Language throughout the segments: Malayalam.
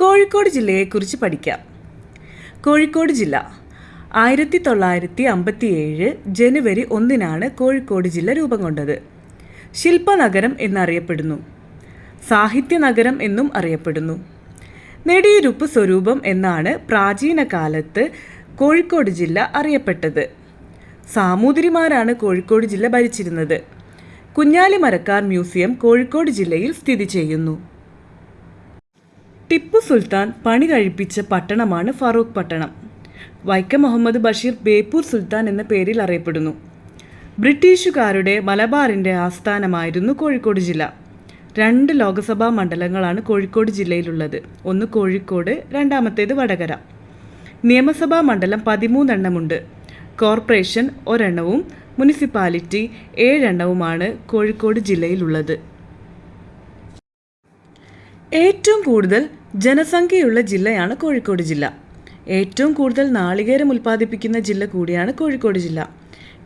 കോഴിക്കോട് ജില്ലയെക്കുറിച്ച് പഠിക്കാം. കോഴിക്കോട് ജില്ല. ആയിരത്തി തൊള്ളായിരത്തി അമ്പത്തി ഏഴ് ജനുവരി ഒന്നിനാണ് കോഴിക്കോട് ജില്ല രൂപം കൊണ്ടത്. ശില്പനഗരം എന്നറിയപ്പെടുന്നു. സാഹിത്യ നഗരം എന്നും അറിയപ്പെടുന്നു. നെടിയിരുപ്പ് സ്വരൂപം എന്നാണ് പ്രാചീന കാലത്ത് കോഴിക്കോട് ജില്ല അറിയപ്പെട്ടത്. സാമൂതിരിമാരാണ് കോഴിക്കോട് ജില്ല ഭരിച്ചിരുന്നത്. കുഞ്ഞാലി മരക്കാർ മ്യൂസിയം കോഴിക്കോട് ജില്ലയിൽ സ്ഥിതി ചെയ്യുന്നു. ടിപ്പു സുൽത്താൻ പണി കഴിപ്പിച്ച പട്ടണമാണ് ഫറൂഖ് പട്ടണം. വൈക്കം മുഹമ്മദ് ബഷീർ ബേപ്പൂർ സുൽത്താൻ എന്ന പേരിൽ അറിയപ്പെടുന്നു. ബ്രിട്ടീഷുകാരുടെ മലബാറിന്റെ ആസ്ഥാനമായിരുന്നു കോഴിക്കോട് ജില്ല. രണ്ട് ലോക്സഭാ മണ്ഡലങ്ങളാണ് കോഴിക്കോട് ജില്ലയിലുള്ളത്. ഒന്ന് കോഴിക്കോട് രണ്ടാമത്തേത് വടകര. നിയമസഭാ മണ്ഡലം പതിമൂന്നെണ്ണമുണ്ട്. കോർപ്പറേഷൻ ഒരെണ്ണവും മുനിസിപ്പാലിറ്റി ഏഴെണ്ണവുമാണ് കോഴിക്കോട് ജില്ലയിലുള്ളത്. ഏറ്റവും കൂടുതൽ ജനസംഖ്യയുള്ള ജില്ലയാണ് കോഴിക്കോട് ജില്ല. ഏറ്റവും കൂടുതൽ നാളികേരം ഉൽപ്പാദിപ്പിക്കുന്ന ജില്ല കൂടിയാണ് കോഴിക്കോട് ജില്ല.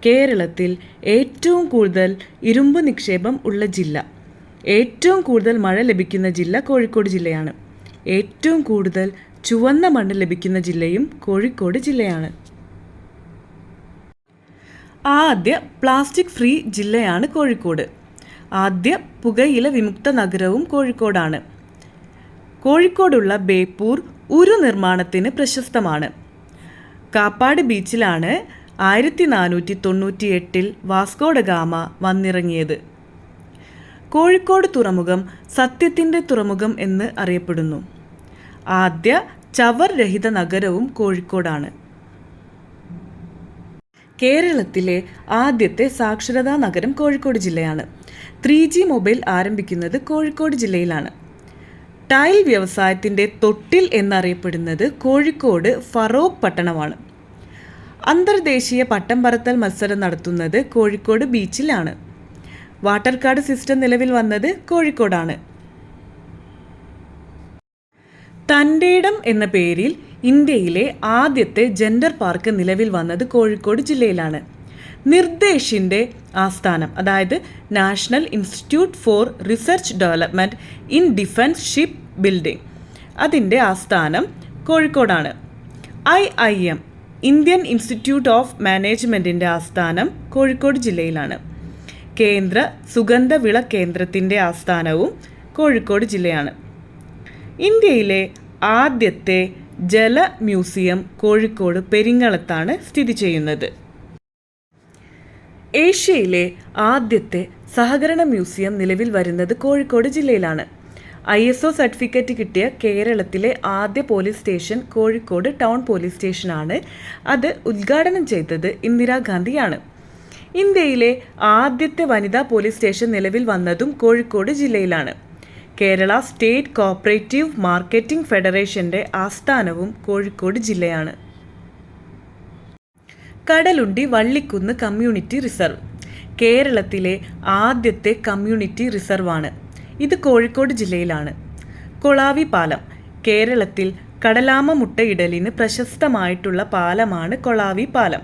കേരളത്തിൽ ഏറ്റവും കൂടുതൽ ഇരുമ്പ് നിക്ഷേപം ഉള്ള ജില്ല. ഏറ്റവും കൂടുതൽ മഴ ലഭിക്കുന്ന ജില്ല കോഴിക്കോട് ജില്ലയാണ്. ഏറ്റവും കൂടുതൽ ചുവന്ന മണ്ണ് ലഭിക്കുന്ന ജില്ലയും കോഴിക്കോട് ജില്ലയാണ്. ആദ്യ പ്ലാസ്റ്റിക് ഫ്രീ ജില്ലയാണ് കോഴിക്കോട്. ആദ്യ പുകയില വിമുക്ത നഗരവും കോഴിക്കോടാണ്. കോഴിക്കോടുള്ള ബേപ്പൂർ ഉരു നിർമ്മാണത്തിന് പ്രശസ്തമാണ്. കാപ്പാട് ബീച്ചിലാണ് ആയിരത്തി നാനൂറ്റി തൊണ്ണൂറ്റി എട്ടിൽ വാസ്കോഡ ഗാമ വന്നിറങ്ങിയത്. കോഴിക്കോട് തുറമുഖം സത്യത്തിന്റെ തുറമുഖം എന്ന് അറിയപ്പെടുന്നു. ആദ്യ ചവർ രഹിത നഗരവും കോഴിക്കോടാണ്. കേരളത്തിലെ ആദ്യത്തെ സാക്ഷരതാ നഗരം കോഴിക്കോട് ജില്ലയാണ്. ത്രീ മൊബൈൽ ആരംഭിക്കുന്നത് കോഴിക്കോട് ജില്ലയിലാണ്. ടൈൽ വ്യവസായത്തിന്റെ തൊട്ടിൽ എന്നറിയപ്പെടുന്നത് കോഴിക്കോട് ഫറോക്ക് പട്ടണമാണ്. അന്തർദേശീയ പട്ടം പറത്തൽ മത്സരം നടത്തുന്നത് കോഴിക്കോട് ബീച്ചിലാണ്. വാട്ടർ കാർഡ് സിസ്റ്റം നിലവിൽ വന്നത് കോഴിക്കോടാണ്. തന്റെയിടം എന്ന പേരിൽ ഇന്ത്യയിലെ ആദ്യത്തെ ജെൻഡർ പാർക്ക് നിലവിൽ വന്നത് കോഴിക്കോട് ജില്ലയിലാണ്. നിർദ്ദേശിന്റെ ആസ്ഥാനം അതായത് national institute for research development in defence ship building. അതിന്റെ ആസ്ഥാനം കോഴിക്കോടാണ്. I I M Indian institute of മാനേജ്മെന്റിന്റെ ആസ്ഥാനം കോഴിക്കോട് ജില്ലയിലാണ്. കേന്ദ്ര സുഗന്ധവിള കേന്ദ്രത്തിന്റെ ആസ്ഥാനവും കോഴിക്കോട് ജില്ലയാണ്. ഇന്ത്യയിലെ ആദ്യത്തെ ജല മ്യൂസിയം കോഴിക്കോട് പെരിങ്ങളത്താണ് സ്ഥിതി ചെയ്യുന്നത്. ഏഷ്യയിലെ ആദ്യത്തെ സഹകരണ മ്യൂസിയം നിലവിൽ വരുന്നത് കോഴിക്കോട് ജില്ലയിലാണ്. ഐ എസ് ഒ സർട്ടിഫിക്കറ്റ് കിട്ടിയ കേരളത്തിലെ ആദ്യ police station Kozhikode town police സ്റ്റേഷനാണ്. അത് ഉദ്ഘാടനം ചെയ്തത് ഇന്ദിരാഗാന്ധിയാണ് ഇന്ത്യയിലെ ആദ്യത്തെ വനിതാ പോലീസ് സ്റ്റേഷൻ നിലവിൽ വന്നതും കോഴിക്കോട് ജില്ലയിലാണ്. കേരള സ്റ്റേറ്റ് കോപ്പറേറ്റീവ് മാർക്കറ്റിംഗ് ഫെഡറേഷന്റെ ആസ്ഥാനവും കോഴിക്കോട് ജില്ലയാണ്. Kadalundi Vallikkunnu community reserve. കേരളത്തിലെ ആദ്യത്തെ കമ്മ്യൂണിറ്റി റിസർവാണ്. ഇത് കോഴിക്കോട് ജില്ലയിലാണ്. കൊളാവി പാലം. കേരളത്തിൽ കടലാമ മുട്ടയിടലിന് പ്രശസ്തമായിട്ടുള്ള പാലമാണ് കൊളാവി പാലം.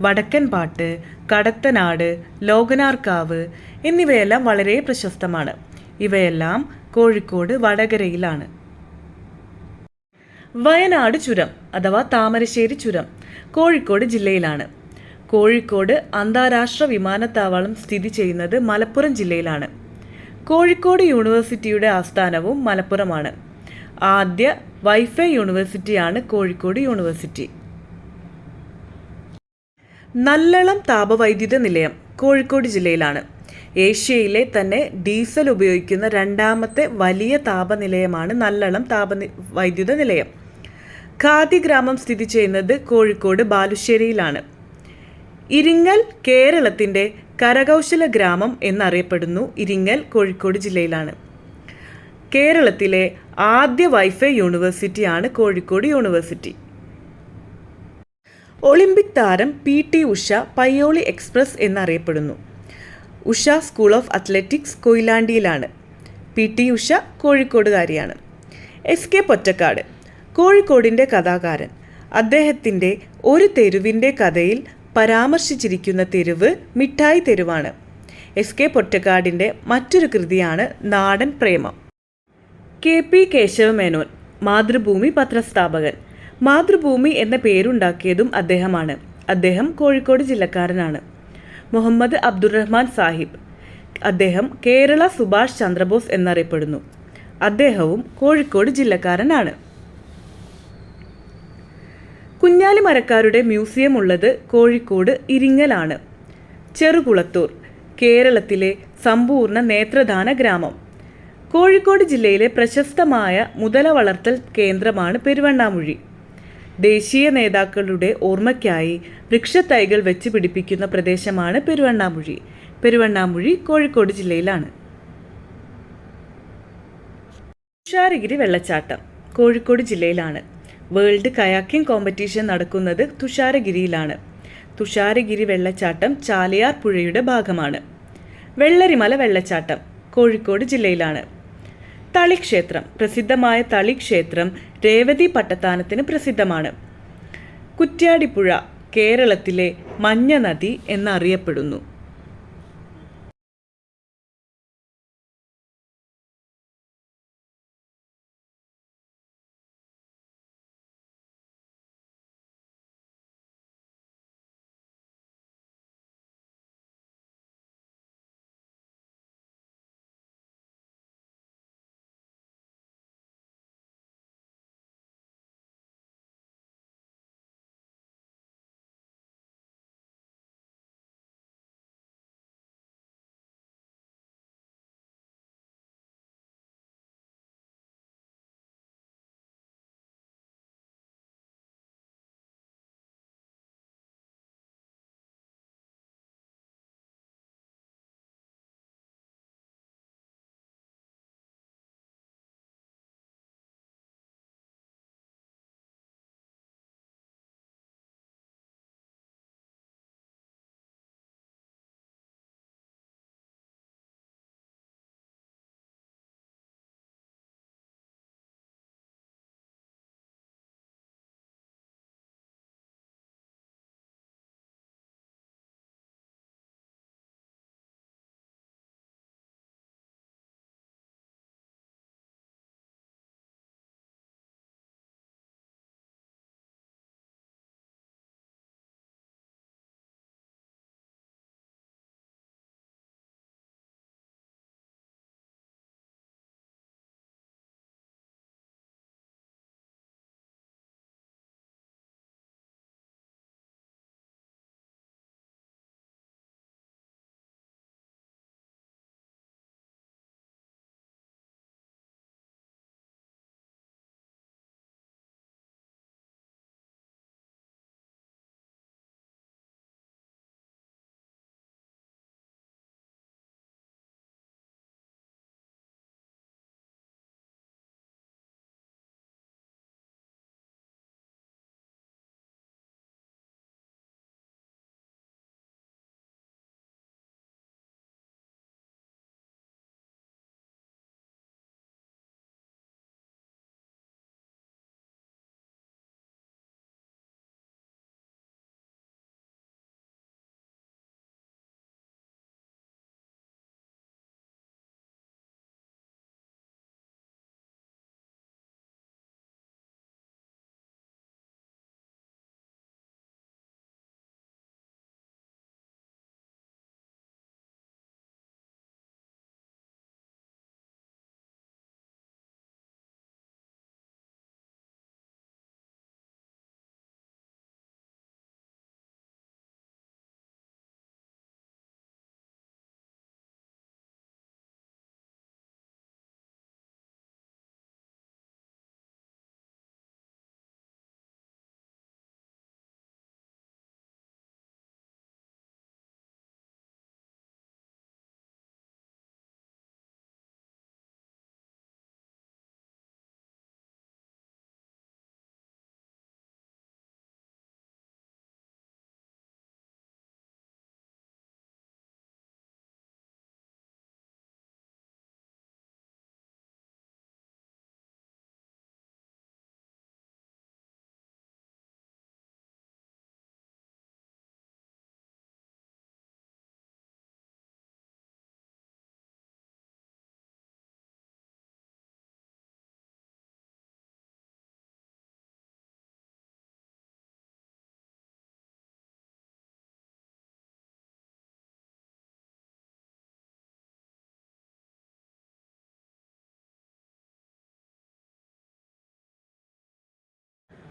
വടക്കൻ പാട്ട് കടത്തനാട് ലോകനാർക്കാവ് എന്നിവയെല്ലാം വളരെ പ്രശസ്തമാണ്. ഇവയെല്ലാം കോഴിക്കോട് വടകരയിലാണ്. വയനാട് ചുരം അഥവാ താമരശ്ശേരി ചുരം. കോഴിക്കോട് ജില്ലയിലാണ്. കോഴിക്കോട് അന്താരാഷ്ട്ര വിമാനത്താവളം സ്ഥിതി ചെയ്യുന്നത് മലപ്പുറം ജില്ലയിലാണ്. കോഴിക്കോട് യൂണിവേഴ്സിറ്റിയുടെ ആസ്ഥാനവും മലപ്പുറമാണ്. ആദ്യ വൈഫൈ യൂണിവേഴ്സിറ്റിയാണ് കോഴിക്കോട് യൂണിവേഴ്സിറ്റി. നല്ലളം താപവൈദ്യുത നിലയം കോഴിക്കോട് ജില്ലയിലാണ്. ഏഷ്യയിലെ തന്നെ ഡീസൽ ഉപയോഗിക്കുന്ന രണ്ടാമത്തെ വലിയ താപനിലയമാണ് നല്ലളം താപ വൈദ്യുത നിലയം. ഖാദി ഗ്രാമം സ്ഥിതി ചെയ്യുന്നത് കോഴിക്കോട് ബാലുശ്ശേരിയിലാണ്. ഇരിങ്ങൽ കേരളത്തിന്റെ കരകൗശല ഗ്രാമം എന്നറിയപ്പെടുന്നു ഇരിങ്ങൽ കോഴിക്കോട് ജില്ലയിലാണ്. കേരളത്തിലെ ആദ്യ വൈഫൈ യൂണിവേഴ്സിറ്റിയാണ് കോഴിക്കോട് യൂണിവേഴ്സിറ്റി. ഒളിമ്പിക് താരം P T Usha Payyoli express എന്നറിയപ്പെടുന്നു. ഉഷ സ്കൂൾ ഓഫ് അത്ലറ്റിക്സ് കൊയിലാണ്ടിയിലാണ്. പി ടി ഉഷ കോഴിക്കോടുകാരിയാണ്. എസ് കെ പൊറ്റക്കാട് കോഴിക്കോടിന്റെ കഥാകാരൻ. അദ്ദേഹത്തിന്റെ ഒരു തെരുവിന്റെ കഥയിൽ പരാമർശിച്ചിരിക്കുന്ന തെരുവ് മിഠായി തെരുവാണ്. എസ് കെ പൊറ്റക്കാടിന്റെ മറ്റൊരു കൃതിയാണ് നാടൻ പ്രേമം. കെ പി കേശവമേനോൻ മാതൃഭൂമി പത്രസ്ഥാപകൻ. മാതൃഭൂമി എന്ന പേരുണ്ടാക്കിയതും അദ്ദേഹമാണ്. അദ്ദേഹം കോഴിക്കോട് ജില്ലക്കാരനാണ്. മുഹമ്മദ് അബ്ദുറഹ്മാൻ സാഹിബ്. അദ്ദേഹം കേരള സുഭാഷ് ചന്ദ്രബോസ് എന്നറിയപ്പെടുന്നു. അദ്ദേഹവും കോഴിക്കോട് ജില്ലക്കാരനാണ്. കുഞ്ഞാലി മരക്കാരുടെ മ്യൂസിയം ഉള്ളത് കോഴിക്കോട് ഇരിങ്ങലാണ്. ചെറുകുളത്തൂർ കേരളത്തിലെ സമ്പൂർണ നേത്രദാന ഗ്രാമം. കോഴിക്കോട് ജില്ലയിലെ പ്രശസ്തമായ മുതല വളർത്തൽ കേന്ദ്രമാണ് പെരുവണ്ണാമുഴി. ദേശീയ നേതാക്കളുടെ ഓർമ്മയ്ക്കായി വൃക്ഷത്തൈകൾ വെച്ച് പിടിപ്പിക്കുന്ന പ്രദേശമാണ് പെരുവണ്ണാമുഴി. പെരുവണ്ണാമുഴി കോഴിക്കോട് ജില്ലയിലാണ്. തുഷാരഗിരി വെള്ളച്ചാട്ടം കോഴിക്കോട് ജില്ലയിലാണ്. വേൾഡ് കയാക്കിംഗ് കോമ്പറ്റീഷൻ നടക്കുന്നത് തുഷാരഗിരിയിലാണ്. തുഷാരഗിരി വെള്ളച്ചാട്ടം ചാലിയാർ പുഴയുടെ ഭാഗമാണ്. വെള്ളരിമല വെള്ളച്ചാട്ടം കോഴിക്കോട് ജില്ലയിലാണ്. തളിക്ഷേത്രം പ്രസിദ്ധമായ തളിക്ഷേത്രം രേവതി പട്ടത്താനത്തിന് പ്രസിദ്ധമാണ്. കുറ്റ്യാടിപ്പുഴ കേരളത്തിലെ മഞ്ഞ നദി എന്നറിയപ്പെടുന്നു.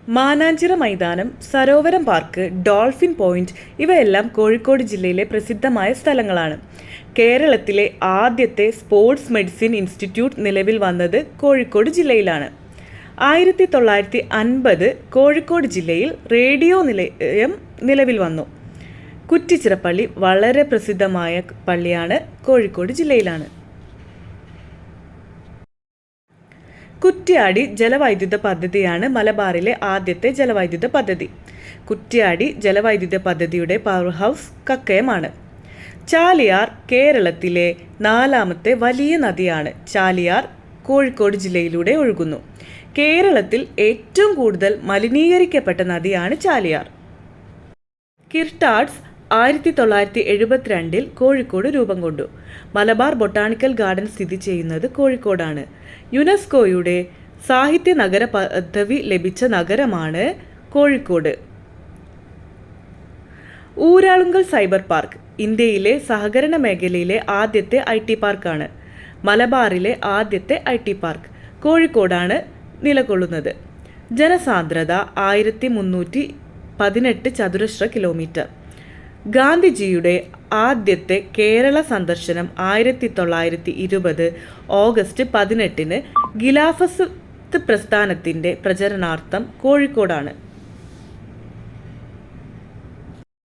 മാനാഞ്ചിറ മൈതാനം സരോവരം പാർക്ക് ഡോൾഫിൻ പോയിന്റ് ഇവയെല്ലാം കോഴിക്കോട് ജില്ലയിലെ പ്രസിദ്ധമായ സ്ഥലങ്ങളാണ്. കേരളത്തിലെ ആദ്യത്തെ സ്പോർട്സ് മെഡിസിൻ ഇൻസ്റ്റിറ്റ്യൂട്ട് നിലവിൽ വന്നത് കോഴിക്കോട് ജില്ലയിലാണ്. ആയിരത്തി തൊള്ളായിരത്തി അൻപത് കോഴിക്കോട് ജില്ലയിൽ റേഡിയോ നിലയം നിലവിൽ വന്നു. കുറ്റിച്ചിറപ്പള്ളി വളരെ പ്രസിദ്ധമായ പള്ളിയാണ് കോഴിക്കോട് ജില്ലയിലാണ്. കുറ്റ്യാടി ജലവൈദ്യുത പദ്ധതിയാണ് മലബാറിലെ ആദ്യത്തെ ജലവൈദ്യുത പദ്ധതി. കുറ്റ്യാടി ജലവൈദ്യുത പദ്ധതിയുടെ പവർ ഹൗസ് കക്കയമാണ്. ചാലിയാർ കേരളത്തിലെ നാലാമത്തെ വലിയ നദിയാണ്. ചാലിയാർ കോഴിക്കോട് ജില്ലയിലൂടെ ഒഴുകുന്നു. കേരളത്തിൽ ഏറ്റവും കൂടുതൽ മലിനീകരിക്കപ്പെട്ട നദിയാണ് ചാലിയാർ. കിർട്ടാഡ്സ് ആയിരത്തി തൊള്ളായിരത്തി എഴുപത്തിരണ്ടിൽ കോഴിക്കോട് രൂപം കൊണ്ടു. മലബാർ ബൊട്ടാണിക്കൽ ഗാർഡൻ സ്ഥിതി ചെയ്യുന്നത് കോഴിക്കോടാണ്. യുനെസ്കോയുടെ സാഹിത്യ നഗര പദവി ലഭിച്ച നഗരമാണ് കോഴിക്കോട്. ഊരാളുങ്കൽ സൈബർ പാർക്ക് ഇന്ത്യയിലെ സഹകരണ മേഖലയിലെ ആദ്യത്തെ ഐ ടി പാർക്കാണ്. മലബാറിലെ ആദ്യത്തെ ഐ ടി പാർക്ക് കോഴിക്കോടാണ് നിലകൊള്ളുന്നത്. ജനസാന്ദ്രത ആയിരത്തി മുന്നൂറ്റി പതിനെട്ട് ചതുരശ്ര കിലോമീറ്റർ. ഗാന്ധിജിയുടെ ആദ്യത്തെ കേരള സന്ദർശനം ആയിരത്തി തൊള്ളായിരത്തി ഇരുപത് ഓഗസ്റ്റ് പതിനെട്ടിന് ഗിലാഫസ് പ്രസ്ഥാനത്തിന്റെ പ്രചരണാർത്ഥം കോഴിക്കോടാണ്.